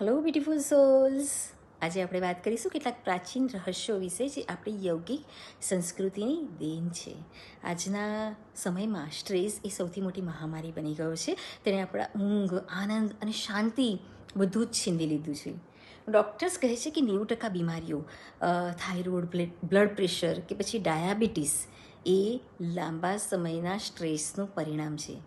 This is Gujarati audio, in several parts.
હેલો બ્યુટીફુલ સોલ્સ આજે આપણે વાત કરીશું કેટલાક પ્રાચીન રહસ્યો વિશે જે આપણી યૌગિક સંસ્કૃતિની દેન છે. આજના સમયમાં સ્ટ્રેસ એ સૌથી મોટી મહામારી બની ગયો છે. તેણે આપણા ઊંઘ, આનંદ અને શાંતિ બધું જ છીનવી લીધું છે. ડૉક્ટર્સ કહે છે કે નેવું ટકા બીમારીઓ થાઇરોઇડ બ્લડ પ્રેશર કે પછી ડાયાબિટીસ એ લાંબા સમયના સ્ટ્રેસનું પરિણામ છે.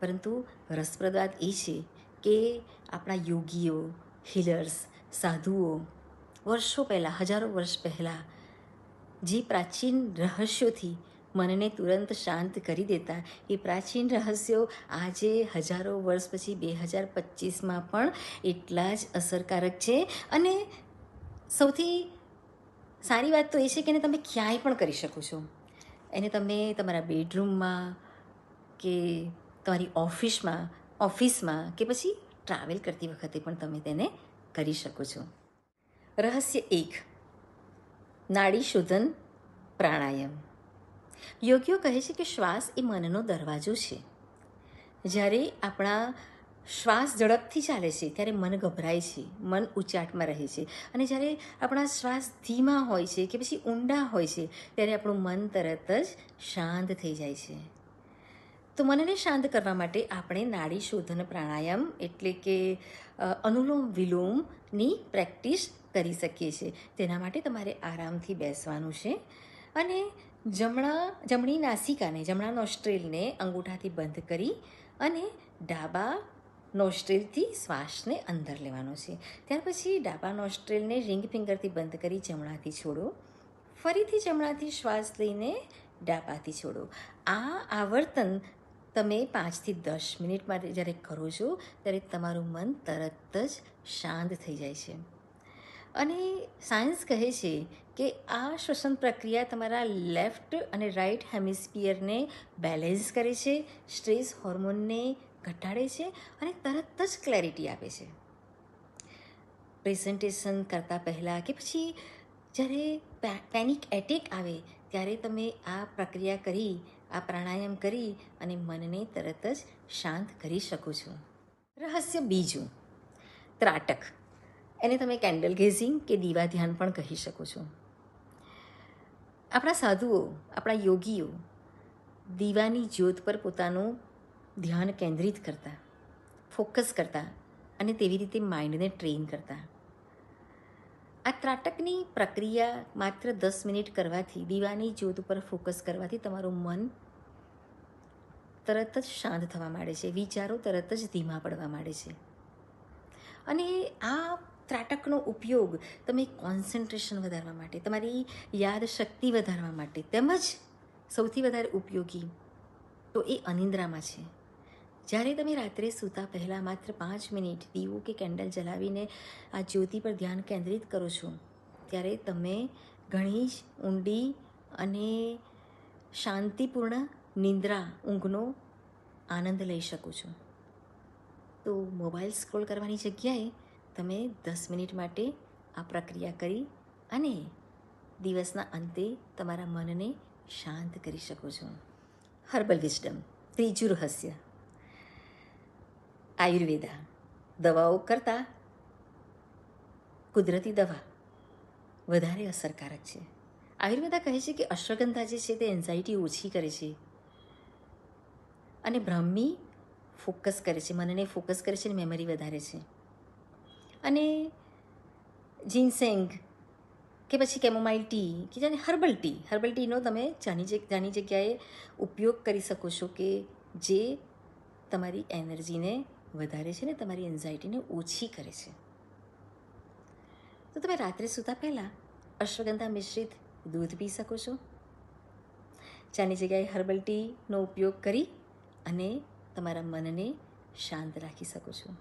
પરંતુ રસપ્રદ વાત એ છે કે આપણા યોગીઓ હિલર્સ સાધુઓ, વર્ષો પહેલાં, હજારો વર્ષ પહેલાં, જે પ્રાચીન રહસ્યોથી મનને તુરંત શાંત કરી દેતા, એ પ્રાચીન રહસ્યો આજે હજારો વર્ષ પછી બે હજાર પચીસમાં પણ એટલા જ અસરકારક છે. અને સૌથી સારી વાત તો એ છે કે એને તમે ક્યાંય પણ કરી શકો છો. એને તમે તમારા બેડરૂમમાં કે તમારી ઓફિસમાં ઓફિસમાં કે પછી ટ્રાવેલ કરતી વખતે પણ તમે તેને કરી શકો છો. રહસ્ય એક. નાડી શોધન પ્રાણાયામ. યોગીઓ કહે છે કે શ્વાસ એ મનનો દરવાજો છે. જ્યારે આપણા શ્વાસ ઝડપથી ચાલે છે, ત્યારે મન ગભરાય છે, મન ઉચાટમાં રહે છે. અને જ્યારે આપણા શ્વાસ ધીમા હોય છે કે પછી ઊંડા હોય છે, ત્યારે આપણું મન તરત જ શાંત થઈ જાય છે. તો મનને શાંત કરવા માટે આપણે નાડી શોધન પ્રાણાયામ એટલે કે અનુલોમ વિલોમની પ્રેક્ટિસ કરી શકીએ છીએ. તેના માટે તમારે આરામથી બેસવાનું છે. અને જમણા, જમણી નાસિકાને, જમણા નોસ્ટ્રેલને અંગૂઠાથી બંધ કરી અને ડાબા નોસ્ટ્રેલથી શ્વાસને અંદર લેવાનો છે. ત્યાર પછી ડાબા નોસ્ટ્રેલને રિંગ ફિંગરથી બંધ કરી જમણાથી છોડો. ફરીથી જમણાથી શ્વાસ લઈને ડાબાથી છોડો. આ આવર્તન તમે પાંચથી દસ મિનિટ માટે જ્યારે કરો છો, ત્યારે તમારું મન તરત જ શાંત થઈ જાય છે. અને સાયન્સ કહે છે કે આ શ્વસન પ્રક્રિયા તમારા લેફ્ટ અને રાઈટ હેમિસ્ફિયરને બેલેન્સ કરે છે, સ્ટ્રેસ હોર્મોનને ઘટાડે છે અને તરત જ ક્લેરિટી આપે છે. પ્રેઝન્ટેશન કરતાં પહેલાં કે પછી જ્યારે પેનિક એટેક આવે, ત્યારે તમે આ પ્રક્રિયા કરી આ પ્રાણાયામ કરી અને મનને તરત જ શાંત કરી શકો છો. રહસ્ય બીજું. ત્રાટક. એને તમે કેન્ડલ ગેઝિંગ કે દીવા ધ્યાન પણ કહી શકો છો. આપણા સાધુઓ, આપણા યોગીઓ દીવાની જ્યોત પર પોતાનું ધ્યાન કેન્દ્રિત કરતા, ફોકસ કરતા અને તેવી રીતે માઇન્ડને ટ્રેન કરતા. આ ત્રાટકની પ્રક્રિયા માત્ર દસ મિનિટ કરવાથી, દીવાની જ્યોત ઉપર ફોકસ કરવાથી તમારું મન તરત જ શાંત થવા માંડે છે. વિચારો તરત જ ધીમા પડવા માંડે છે. અને આ ત્રાટકનો ઉપયોગ તમે કોન્સન્ટ્રેશન વધારવા માટે, તમારી યાદ શક્તિ વધારવા માટે તેમજ સૌથી વધારે ઉપયોગી તો એ અનિંદ્રામાં છે. જ્યારે તમે રાત્રે સૂતા પહેલાં માત્ર પાંચ મિનિટ દીવો કે કેન્ડલ જલાવીને આ જ્યોતિ પર ધ્યાન કેન્દ્રિત કરો છો, ત્યારે તમે ઘણી જ ઊંડી અને શાંતિપૂર્ણ નિંદ્રા ઊંઘનો આનંદ લઈ શકો છો. તો મોબાઈલ સ્ક્રોલ કરવાની જગ્યાએ તમે દસ મિનિટ માટે આ પ્રક્રિયા કરી અને દિવસના અંતે તમારા મનને શાંત કરી શકો છો. હર્બલ વિઝડમ ત્રીજું રહસ્ય. આયુર્વેદા. દવાઓ કરતાં કુદરતી દવા વધારે અસરકારક છે. આયુર્વેદા કહે છે કે અશ્વગંધા જે છે તે એન્ઝાઇટી ઓછી કરે છે. અને બ્રાહ્મી ફોકસ કરે છે, મનને ફોકસ કરે છે અને મેમરી વધારે છે. અને જીનસેંગ કે પછી કેમોમાઇલ ટી કે જાણે હર્બલ ટી હર્બલ ટીનો તમે જાની જાની જગ્યાએ ઉપયોગ કરી શકો છો કે જે તમારી એનર્જીને વધારે છે ને, તમારી એન્ઝાઇટીને ઓછી કરે છે. તો તમે રાત્રે સૂતા પહેલાં અશ્વગંધા મિશ્રિત દૂધ પી શકો છો. ચાની જગ્યાએ હર્બલ ટીનો ઉપયોગ કરી અને તમારા મનને શાંત રાખી શકો છો.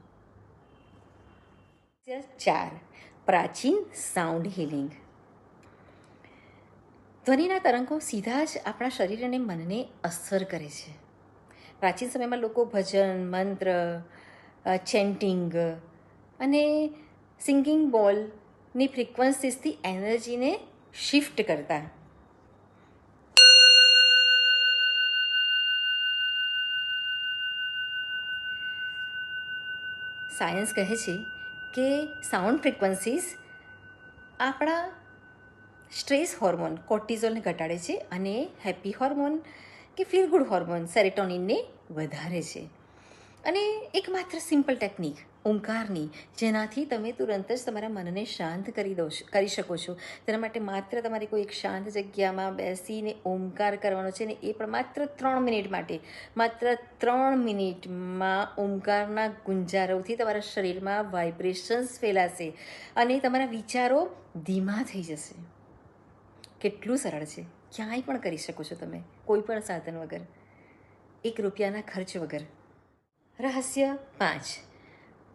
ચાર, પ્રાચીન સાઉન્ડ હિલિંગ ધ્વનિના તરંગો સીધા જ આપણા શરીર અને મનને અસર કરે છે. પ્રાચીન સમયમાં લોકો ભજન, મંત્ર ચેન્ટિંગ અને સિંગિંગ બોલની ફ્રિકવન્સીસથી એનર્જીને શિફ્ટ કરતા. સાયન્સ કહે છે કે સાઉન્ડ ફ્રીક્વન્સીઝ આપણા સ્ટ્રેસ હોર્મોન કોર્ટિઝોલને ઘટાડે છે અને હેપી હોર્મોન કે ફીલ ગુડ હોર્મોન સેરેટોનિનને વધારે છે. અને એકમાત્ર સિમ્પલ ટેકનિક ઓમકારની જેનાથી તમે તુરંત જ તમારા મનને શાંત કરી દો કરી શકો છો. તેના માટે માત્ર તમારે કોઈ એક શાંત જગ્યામાં બેસીને ઓમકાર કરવાનો છે ને એ પણ માત્ર ત્રણ મિનિટ માટે. માત્ર ત્રણ મિનિટમાં ઓમકારના ગુંજારોથી તમારા શરીરમાં વાઇબ્રેશન્સ ફેલાશે અને તમારા વિચારો ધીમા થઈ જશે. કેટલું સરળ છે. ક્યાંય પણ કરી શકો છો તમે. કોઈ પણ સાધન વગર, એક રૂપિયાના ખર્ચ વગર. રહસ્ય પાંચ.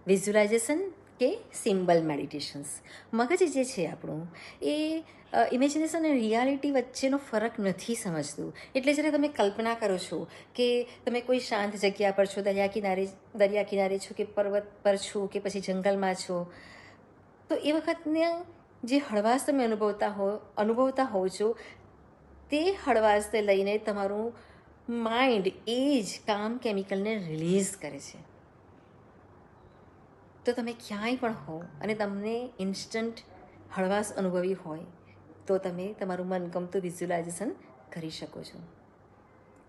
વિઝ્યુલાઇઝેશન કે સિમ્બલ મેડિટેશન્સ મગજ જે છે આપણું, એ ઇમેજિનેશન અને રિયાલિટી વચ્ચેનો ફરક નથી સમજતું. એટલે જ્યારે તમે કલ્પના કરો છો કે તમે કોઈ શાંત જગ્યા પર છો, દરિયા કિનારે દરિયા કિનારે છો કે પર્વત પર છો કે પછી જંગલમાં છો, તો એ વખતને જે હળવાશ તમે અનુભવતા હો, અનુભવતા હોવ છો તે હળવાશને લઈને તમારું માઇન્ડ એ જ કામ કેમિકલને રિલીઝ કરે છે. તો તમે ક્યાંય પણ હો અને તમને ઇન્સ્ટન્ટ હળવાશ અનુભવી હોય, તો તમે તમારું મનગમતું વિઝ્યુલાઇઝેશન કરી શકો છો.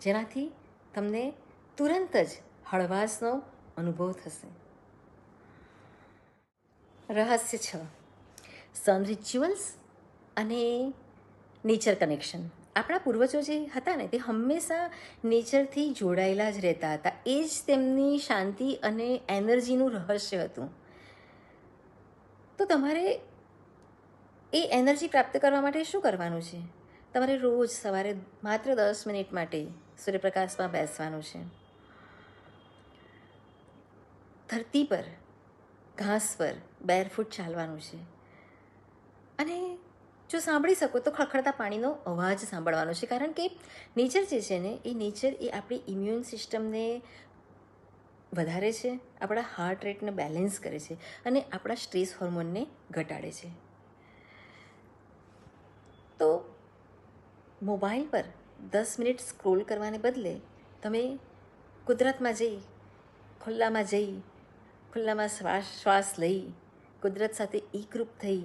જેનાથી તમને તુરંત જ હળવાશનો અનુભવ થશે. રહસ્ય છ. સન રિચ્યુઅલ્સ અને નેચર કનેક્શન આપણા પૂર્વજો જે હતા ને, તે હંમેશા નેચરથી જોડાયેલા જ રહેતા હતા. એ જ તેમની શાંતિ અને એનર્જીનું રહસ્ય હતું. તો તમારે એ એનર્જી પ્રાપ્ત કરવા માટે શું કરવાનું છે? તમારે રોજ સવારે માત્ર દસ મિનિટ માટે સૂર્યપ્રકાશમાં બેસવાનું છે. ધરતી પર, ઘાસ પર બેરફૂટ ચાલવાનું છે. અને જો સાંભળી શકો તો ખળખળતા પાણીનો અવાજ સાંભળવાનો છે. કારણ કે નેચર જે છે ને, એ નેચર એ આપણી ઇમ્યુન સિસ્ટમને વધારે છે, આપણા હાર્ટ રેટને બેલેન્સ કરે છે અને આપણા સ્ટ્રેસ હોર્મોનને ઘટાડે છે. તો મોબાઈલ પર દસ મિનિટ સ્ક્રોલ કરવાને બદલે તમે કુદરતમાં જઈ, ખુલ્લામાં જઈ, ખુલ્લામાં શ્વાસ શ્વાસ લઈ, કુદરત સાથે એકરૂપ થઈ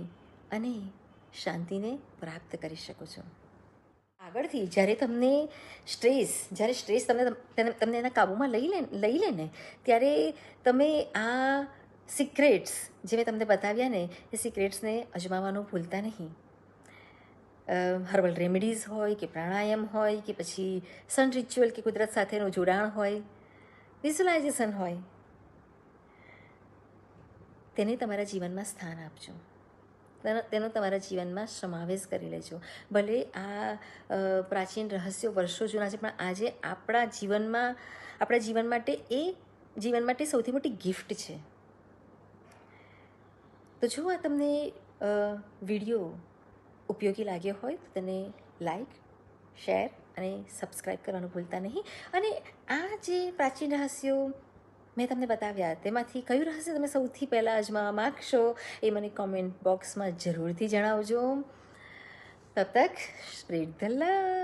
અને શાંતિને પ્રાપ્ત કરી શકો છો. આગળથી જ્યારે તમને સ્ટ્રેસ, જ્યારે સ્ટ્રેસ તમને તમને એના કાબૂમાં લઈ લે લઈ લે ને, ત્યારે તમે આ સિક્રેટ્સ જે મેં તમને બતાવ્યા ને, એ સિક્રેટ્સને અજમાવવાનું ભૂલતા નહીં. હર્બલ રેમેડીઝ હોય કે પ્રાણાયામ હોય કે પછી સન રિચ્યુઅલ કે કુદરત સાથેનું જોડાણ હોય, વિઝ્યુલાઇઝેશન હોય, તેને તમારા જીવનમાં સ્થાન આપજો. તેનો તમારા જીવનમાં સમાવેશ કરી લેજો. ભલે આ પ્રાચીન રહસ્યો વર્ષો જૂના છે, પણ આજે આપણા જીવનમાં, આપણા જીવન માટે એ જીવન માટે સૌથી મોટી ગિફ્ટ છે. તો જો આ તમને વીડિયો ઉપયોગી લાગ્યો હોય, તો તેને લાઈક શેર અને સબસ્ક્રાઈબ કરવાનું ભૂલતા નહીં. અને આ જે પ્રાચીન રહસ્યો મેં તમને બતાવ્યા. તેમાંથી કયું રહસ્ય તમે સૌથી પહેલાં અજમાવા માગશો એ મને કોમેન્ટ બોક્સમાં જરૂરથી જણાવજો. તબ તક, સ્પ્રેડ ધ લવ.